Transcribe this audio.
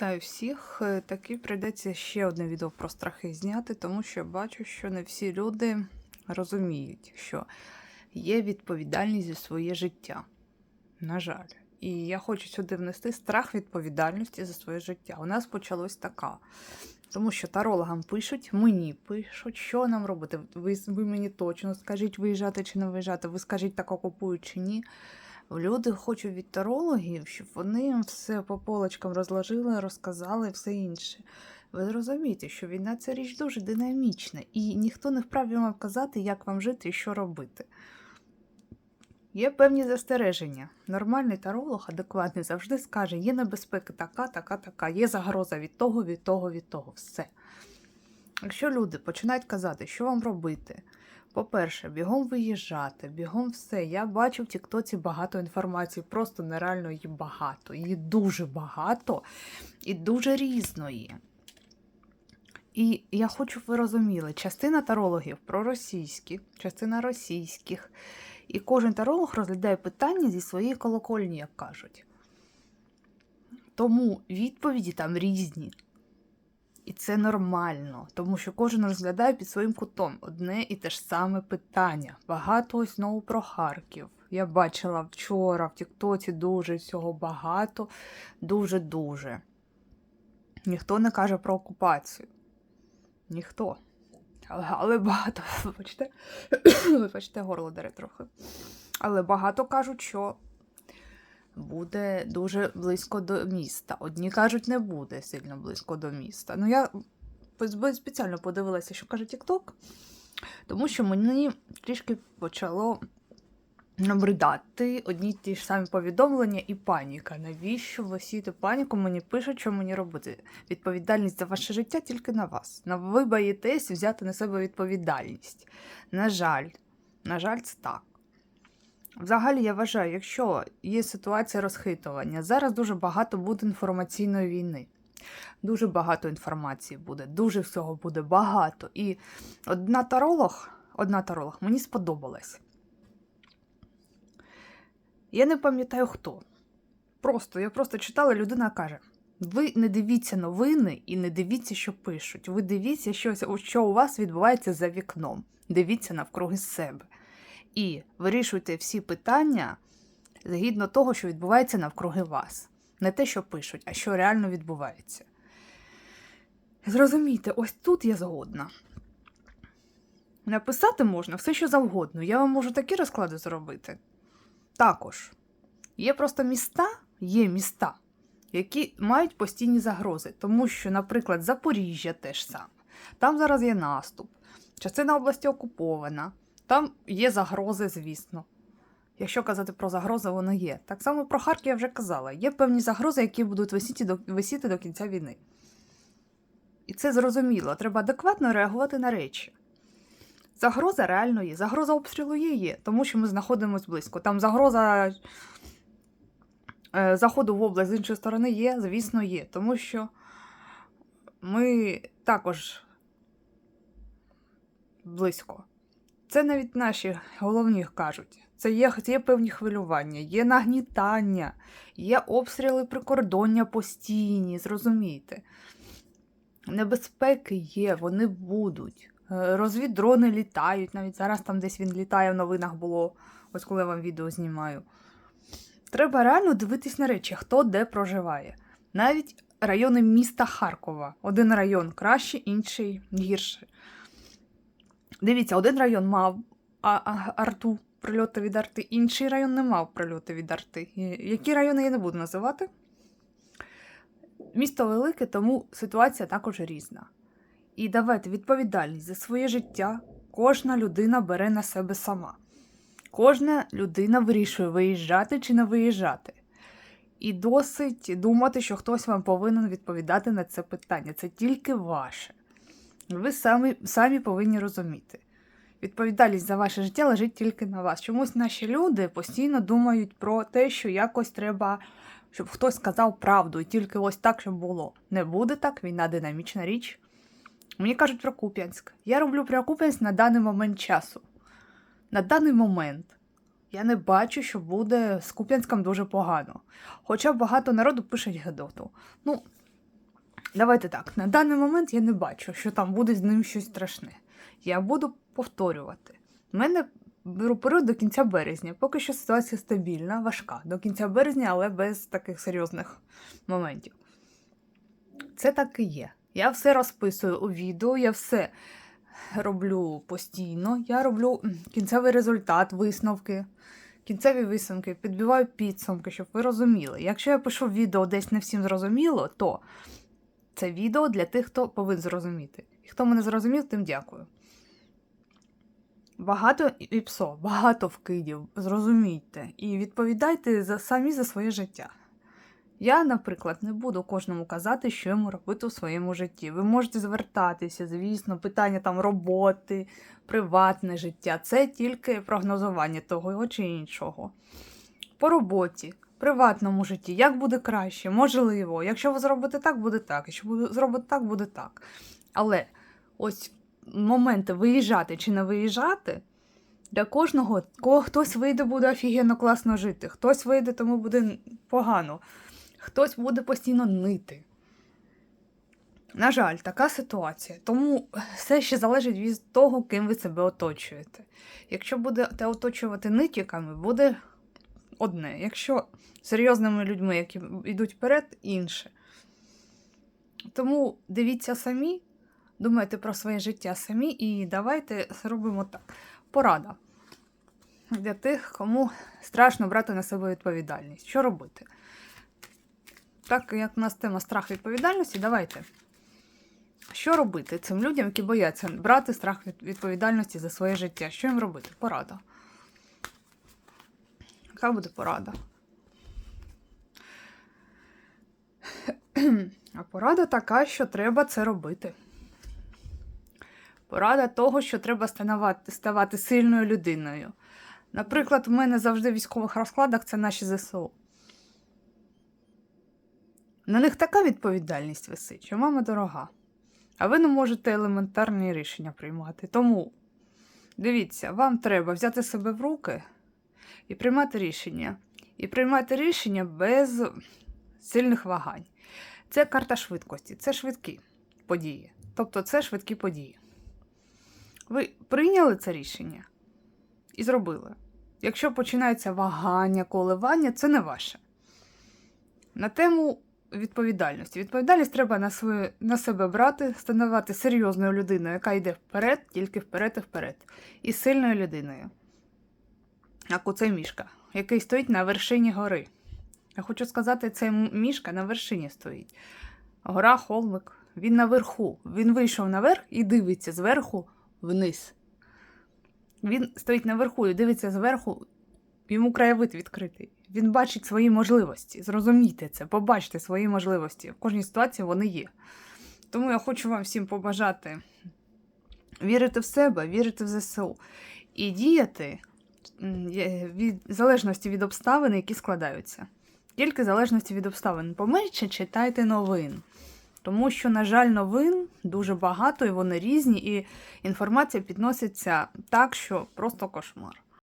Вітаю всіх. Е, Таки прийдеться ще одне відео про страхи зняти, тому що бачу, що не всі люди розуміють, що є відповідальність за своє життя. На жаль. І я хочу сюди внести страх відповідальності за своє життя. У нас почалось така. Тому що тарологам пишуть, мені пишуть, що нам робити. Ви, ви мені точно скажіть, виїжджати чи не виїжджати, ви скажіть так окупують чи ні. Люди хочуть від тарологів, щоб вони все по полочкам розложили, розказали і все інше. Ви розумієте, що війна це річ дуже динамічна, і ніхто не вправі вам казати, як вам жити і що робити. Є певні застереження. Нормальний таролог, адекватний, завжди скаже, є небезпека така, така, така, є загроза від того, від того, від того. Все. Якщо люди починають казати, що вам робити, по-перше, бігом виїжджати, бігом все. Я бачу в Тіктоці багато інформації, просто нереально її багато. Її дуже багато і дуже різної. І я хочу, щоб ви розуміли, частина тарологів проросійські, частина російських. І кожен таролог розглядає питання зі своєї колокольні, як кажуть. Тому відповіді там різні. І це нормально, тому що кожен розглядає під своїм кутом одне і те ж саме питання. Багато ось знову про Харків. Я бачила вчора в Тіктоці дуже всього багато, дуже-дуже. Ніхто не каже про окупацію. Ніхто. Але, але багато, вибачте, вибачте, горло дере трохи. Але багато кажуть, що буде дуже близько до міста. Одні кажуть, не буде сильно близько до міста. Ну, я спеціально подивилася, що каже TikTok, тому що мені трішки почало набридати одні ті ж самі повідомлення і паніка. Навіщо ви сіти паніку? Мені пишуть, що мені робити. Відповідальність за ваше життя тільки на вас. Ви боїтесь взяти на себе відповідальність. На жаль, на жаль, це так. Взагалі, я вважаю, якщо є ситуація розхитування, зараз дуже багато буде інформаційної війни. Дуже багато інформації буде, дуже всього буде багато. І одна таролог, одна таролог мені сподобалась. Я не пам'ятаю хто. Просто, я просто читала, людина каже: ви не дивіться новини і не дивіться, що пишуть. Ви дивіться, що, що у вас відбувається за вікном. Дивіться навкруги себе. І вирішуйте всі питання згідно того, що відбувається навкруги вас. Не те, що пишуть, а що реально відбувається. Зрозумійте, ось тут я згодна. Написати можна все, що завгодно. Я вам можу такі розклади зробити. Також є просто міста, є міста, які мають постійні загрози, тому що, наприклад, Запоріжжя теж саме. Там зараз є наступ, частина області окупована, там є загрози, звісно. Якщо казати про загрози, воно є. Так само про Харків я вже казала. Є певні загрози, які будуть висіти до, висіти до кінця війни. І це зрозуміло. Треба адекватно реагувати на речі. Загроза реально є. Загроза обстрілу є, є, тому що ми знаходимося близько. Там загроза е, заходу в область з іншої сторони є, звісно, є. Тому що ми також близько. Це навіть наші головні кажуть. Це є, є певні хвилювання, є нагнітання, є обстріли прикордоння постійні, зрозумійте. Небезпеки є, вони будуть. Е, Розвіддрони літають, навіть зараз там десь він літає в новинах було, ось коли я вам відео знімаю. Треба реально дивитись на речі, хто де проживає. Навіть райони міста Харкова. Один район краще, інший гірше. Дивіться, один район мав арту, прильоти від арти, інший район не мав прильоти від арти. Які райони я не буду називати. Місто велике, тому ситуація також різна. І давайте відповідальність за своє життя кожна людина бере на себе сама. Кожна людина вирішує, виїжджати чи не виїжджати. І досить думати, що хтось вам повинен відповідати на це питання. Це тільки ваше. Ви самі, самі повинні розуміти. Відповідальність за ваше життя лежить тільки на вас. Чомусь наші люди постійно думають про те, що якось треба, щоб хтось сказав правду, і тільки ось так, щоб було. Не буде так, війна динамічна річ. Мені кажуть про Куп'янськ. Я роблю про Куп'янськ на даний момент часу. На даний момент я не бачу, що буде з Куп'янськом дуже погано. Хоча багато народу пишуть Гедоту. Ну, Давайте так, на даний момент я не бачу, що там буде з ним щось страшне. Я буду повторювати. У мене беру період до кінця березня. Поки що ситуація стабільна, важка. До кінця березня, але без таких серйозних моментів. Це так і є. Я все розписую у відео, я все роблю постійно. Я роблю кінцевий результат, висновки. Кінцеві висновки, підбиваю підсумки, щоб ви розуміли. Якщо я пишу відео десь не всім зрозуміло, то це відео для тих, хто повинен зрозуміти. І хто мене зрозумів, тим дякую. Багато і багато вкидів, зрозумійте, і відповідайте за, самі за своє життя. Я, наприклад, не буду кожному казати, що йому робити у своєму житті. Ви можете звертатися, звісно, питання там роботи, приватне життя це тільки прогнозування того чи іншого. По роботі, приватному житті, як буде краще, можливо. Якщо ви зробите так, буде так. Якщо зробите так, буде так. Але ось моменти виїжджати чи не виїжджати. Для кожного, кого хтось вийде, буде офігенно класно жити, хтось вийде, тому буде погано, хтось буде постійно нити. На жаль, така ситуація. Тому все ще залежить від того, ким ви себе оточуєте. Якщо будете оточувати нитіками, буде одне. Якщо серйозними людьми, які йдуть вперед, інше. Тому дивіться самі, думайте про своє життя самі і давайте зробимо так. Порада для тих, кому страшно брати на себе відповідальність. Що робити? Так як у нас тема страх відповідальності, давайте. Що робити цим людям, які бояться брати страх відповідальності за своє життя? Що їм робити? Порада. Яка буде порада? А порада така, що треба це робити. Порада того, що треба ставати, ставати сильною людиною. Наприклад, у мене завжди в військових розкладах це наші ЗСУ. На них така відповідальність висить, що мама дорога. А ви не можете елементарні рішення приймати. Тому дивіться, вам треба взяти себе в руки і приймати рішення. І приймати рішення без сильних вагань. Це карта швидкості, це швидкі події. Тобто це швидкі події. Ви прийняли це рішення і зробили. Якщо починається вагання, коливання, це не ваше. На тему відповідальності. Відповідальність треба на, свою, на себе брати, становити серйозною людиною, яка йде вперед, тільки вперед і вперед. І сильною людиною. Як у мішка, який стоїть на вершині гори. Я хочу сказати, цей мішка на вершині стоїть. Гора, холмик, він наверху. Він вийшов наверх і дивиться зверху вниз. Він стоїть наверху і дивиться зверху, йому краєвид відкритий. Він бачить свої можливості. Зрозумійте це, побачте свої можливості. В кожній ситуації вони є. Тому я хочу вам всім побажати вірити в себе, вірити в ЗСУ і діяти від залежності від обставин, які складаються. Тільки залежності від обставин. Поменше читайте новин. Тому що, на жаль, новин дуже багато, і вони різні, і інформація підноситься так, що просто кошмар.